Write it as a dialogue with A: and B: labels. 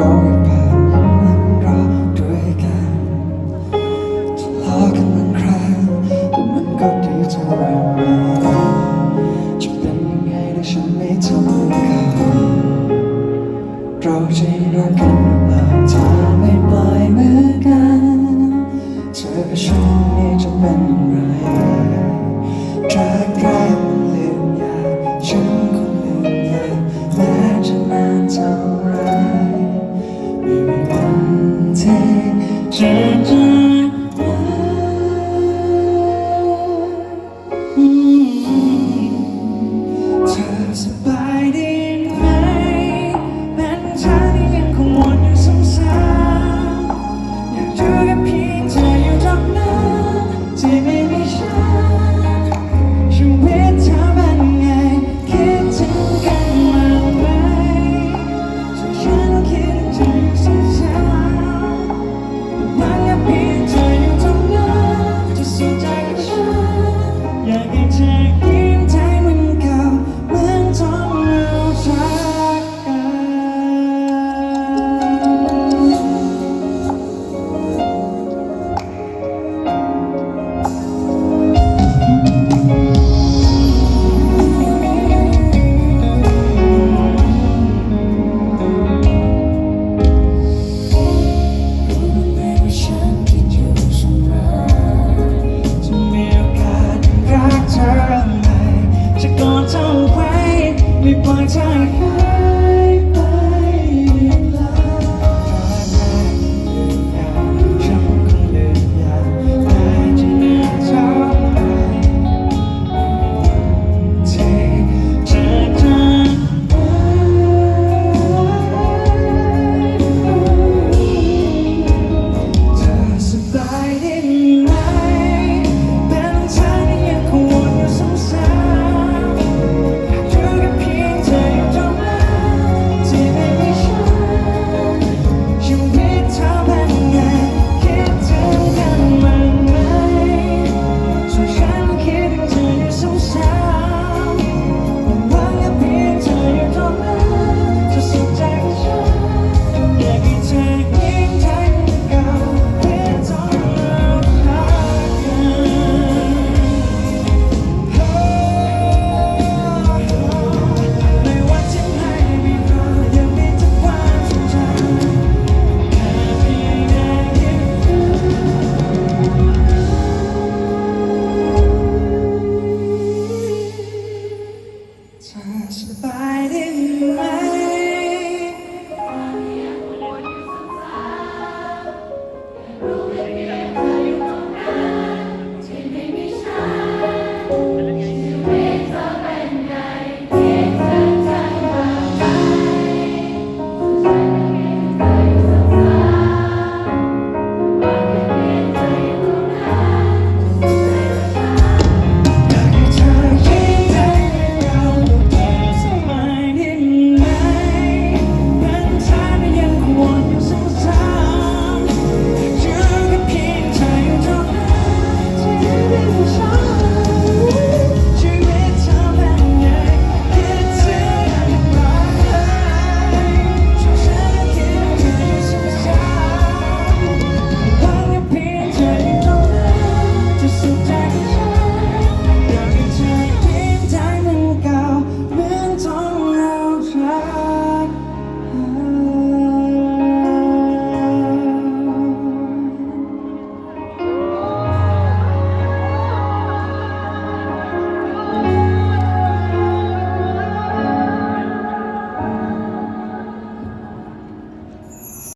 A: กัแบบนั้นเราด้วยกันทะเลาะกันบางครงแต่มันก็ดีเท่าไหร่จะเป็นยังไงถ้าฉันไม่ทำให้เขาเราจะรักกันหรือเปล่าเธไม่ปล่อยมือกันเธอกับฉันนี่จะเป็นองไรรกกัน Gentle, mm -hmm. 약을 찾고 time.